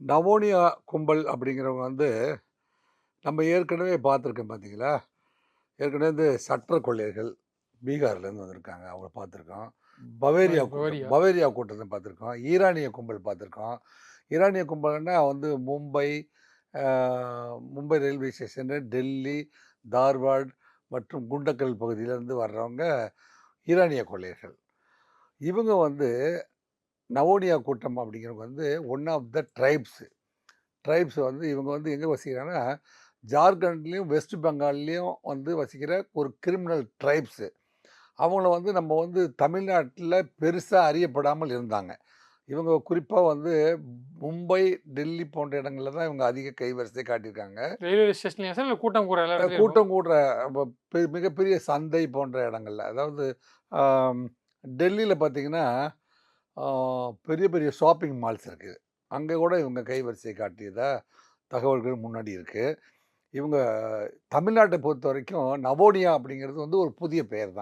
நவோனியா கும்பல் அப்படிங்கிறவங்க வந்து நம்ம ஏற்கனவே பார்த்துருக்கோம் பார்த்தீங்களா? ஏற்கனவே இந்த சட்ட கொள்ளையர்கள் பீகார்லேருந்து வந்திருக்காங்க. அவங்கள பார்த்துருக்கோம். பவேரியா பவேரியா. கூட்டத்தை பார்த்துருக்கோம். ஈரானிய கும்பல் பார்த்துருக்கோம். ஈரானிய கும்பல்னா வந்து மும்பை மும்பை ரயில்வே ஸ்டேஷனு டெல்லி தார்வாட் மற்றும் குண்டக்கல் பகுதியிலேருந்து வர்றவங்க ஈரானிய கொள்ளையர்கள். இவங்க வந்து நவோனியா கூட்டம் அப்படிங்கிறவங்க வந்து one of the tribes tribes வந்து இவங்க வந்து எங்கே வசிக்கிறாங்கன்னா ஜார்க்கண்ட்லேயும் வெஸ்ட் பெங்கால்லையும் வந்து வசிக்கிற ஒரு கிரிமினல் ட்ரைப்ஸு அவங்கள வந்து நம்ம வந்து தமிழ்நாட்டில் பெருசாக அறியப்படாமல் இருந்தாங்க. இவங்க குறிப்பாக வந்து மும்பை டெல்லி போன்ற இடங்களில் தான் இவங்க அதிக கைவரிசை காட்டியிருக்காங்க. ரயில்வே ஸ்டேஷன்லயா சார் இல்லை கூட்டம் கூட எல்லா இடத்துலயும் கூட்டம் கூடுற மிகப்பெரிய சந்தை போன்ற இடங்கள்ல. அதாவது டெல்லியில் பார்த்தீங்கன்னா பெரிய பெரிய ஷாப்பிங் மால்ஸ் இருக்குது அங்கே கூட இவங்க கைவரிசை காட்டியத தகவல்கள் முன்னாடி இருக்குது இவங்க தமிழ்நாட்டை பொறுத்த வரைக்கும் நவோனியா அப்படிங்கிறது வந்து ஒரு புதிய பெயர் தான்.